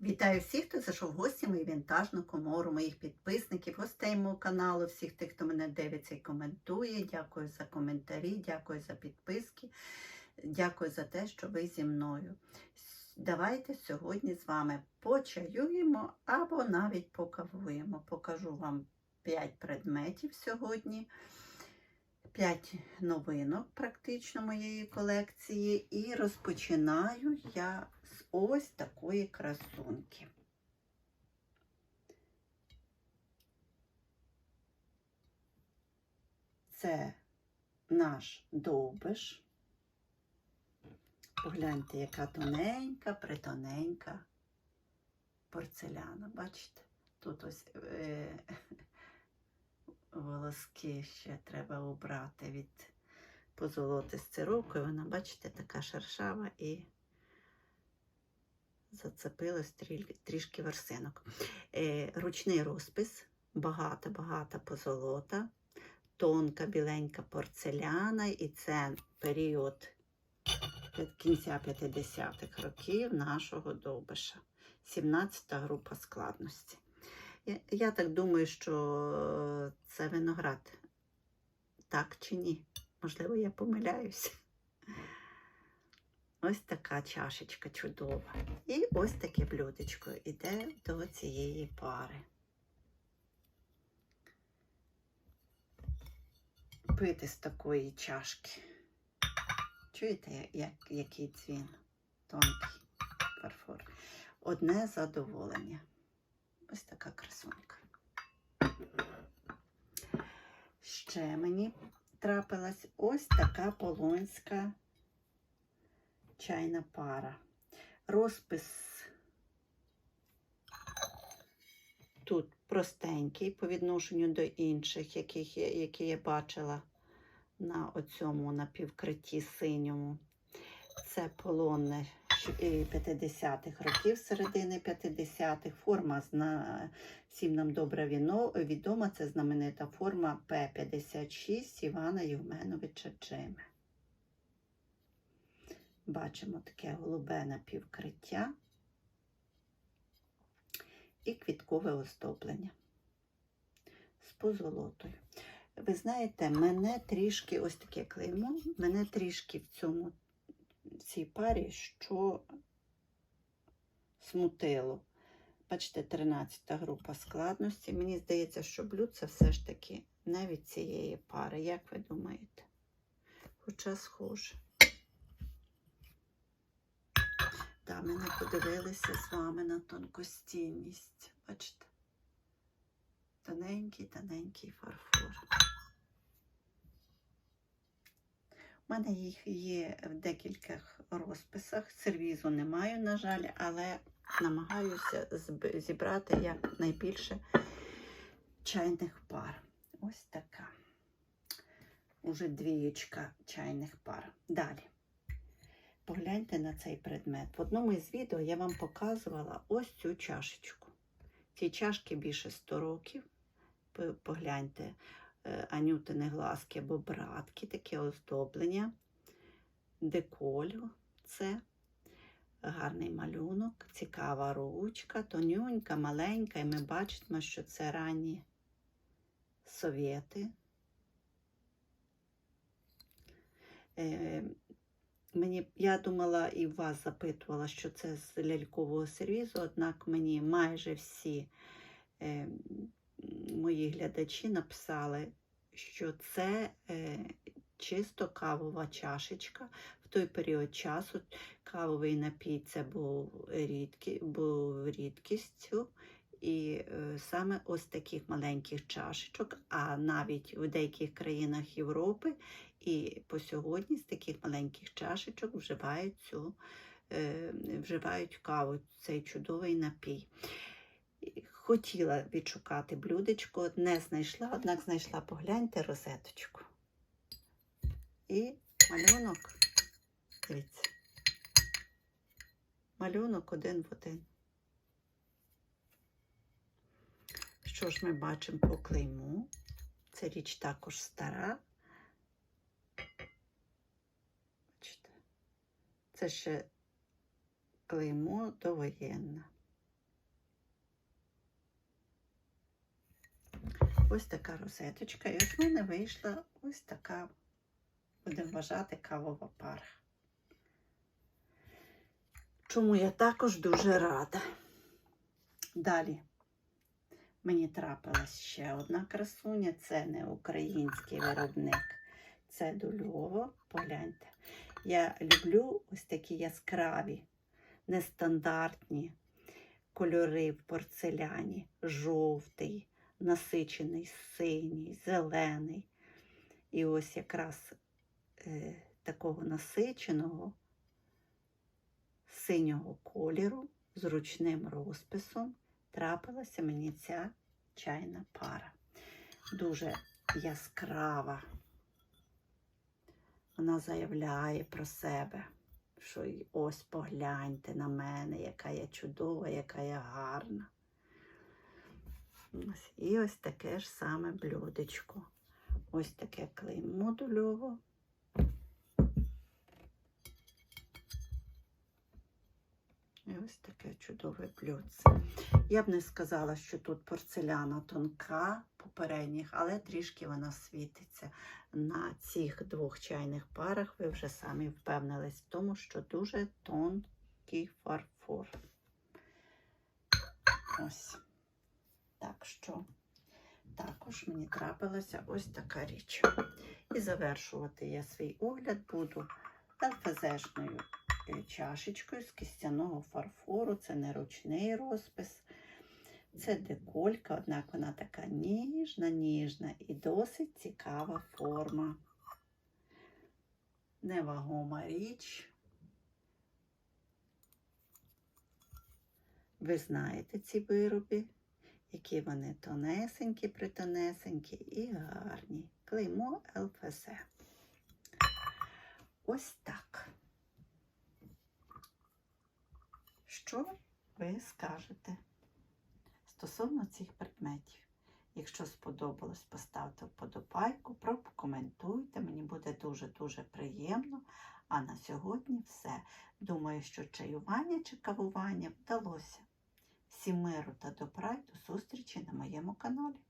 Вітаю всіх, хто зайшов в гості мою вінтажну комору, моїх підписників, гостей мого каналу, всіх тих, хто мене дивиться і коментує. Дякую за коментарі, дякую за підписки, дякую за те, що ви зі мною. Давайте сьогодні з вами почаюємо або навіть покавуємо. Покажу вам 5 предметів сьогодні. 5 новинок практично моєї колекції. І розпочинаю я ось такої красунки. Це наш довбиш. Погляньте, яка тоненька, притоненька порцеляна. Бачите? Тут ось е, волоски ще треба убрати від позолоти з цирукою. Вона, бачите, така шершава і зацепилась трішки версинок. Е, ручний розпис, багато-багато позолота, тонка біленька порцеляна, і це період кінця 50-х років нашого довбиша. 17-та група складності. Я так думаю, що це виноград. Так чи ні? Можливо, я помиляюся. Ось така чашечка чудова. І ось таке блюдечко іде до цієї пари. Пити з такої чашки. Чуєте, як, який дзвін? Тонкий фарфор. Одне задоволення. Ось така красунька. Ще мені трапилась ось така полонська чайна пара. Розпис тут простенький по відношенню до інших, яких я, які я бачила на оцьому напівкритті синьому. Це полонне 50-х років, середини 50-х. Форма всім нам добре відома. Це знаменита форма П-56 Івана Євменовича Джими. Бачимо таке голубе напівкриття і квіткове оздоблення з позолотою. Ви знаєте, мене трішки, ось таке клеймо, мене трішки в цьому в цій парі, що смутило. Бачите, 13 група складності. Мені здається, що блюдце все ж таки не від цієї пари. Як ви думаєте? Хоча схоже. Та ми не подивилися з вами на тонкостінність. Бачите? Тоненький, тоненький фарфор. У мене їх є в декількох розписах. Сервізу не маю, на жаль, але намагаюся зібрати якнайбільше чайних пар. Ось така. Уже двієчка чайних пар. Далі. Погляньте на цей предмет. В одному із відео я вам показувала ось цю чашечку. Цій чашки більше 100 років. Погляньте, е, анютини глазки або братки, таке оздоблення, деколю. Це гарний малюнок, цікава ручка, тонюнька, маленька, і ми бачимо, що це ранні совєти. Мені, я думала і вас запитувала, що це з лялькового сервізу, однак мені майже всі е, мої глядачі написали, що це е, чисто кавова чашечка. В той період часу кавовий напій це був, рідкі, був рідкістю. І е, саме ось таких маленьких чашечок, а навіть в деяких країнах Європи і по сьогодні з таких маленьких чашечок вживають цю, е, вживають каву, цей чудовий напій. Хотіла відшукати блюдечко, не знайшла, однак знайшла, погляньте, розеточку. І малюнок, дивіться, малюнок один в один. що ж ми бачимо по клейму? Це річ також стара. Бачите, це ще клеймо довоєнне. Ось така розеточка, і от в мене вийшла ось така, будемо вважати, кавова пара. Чому я також дуже рада. Далі мені трапилась ще одна красуня. Це не український виробник, це дульово. Погляньте. Я люблю ось такі яскраві, нестандартні кольори в порцеляні. Жовтий, насичений, синій, зелений. І ось якраз е, такого насиченого синього кольору з ручним розписом трапилася мені ця чайна пара. Дуже яскрава. Вона заявляє про себе, що ось погляньте на мене, яка я чудова, яка я гарна. І ось таке ж саме блюдечко. Ось таке клеймо дульово. Ось таке чудове блюдце. Я б не сказала, що тут порцеляна тонка попередніх, але трішки вона світиться. На цих двох чайних парах ви вже самі впевнились в тому, що дуже тонкий фарфор. Ось. Так що також мені трапилася ось така річ. І завершувати я свій огляд буду ЛФЗшною чашечкою з кістяного фарфору. Це не ручний розпис. Це деколька, однак вона така ніжна, ніжна і досить цікава форма. Невагома річ. Ви знаєте ці вироби, які вони тонесенькі, притонесенькі і гарні. Клеймо ЛФЗ. Ось так. Що ви скажете стосовно цих предметів? Якщо сподобалось, поставте вподобайку, прокоментуйте, мені буде дуже-дуже приємно. А на сьогодні все. Думаю, що чаювання чи кавування вдалося. Всім миру та добра і до зустрічі на моєму каналі.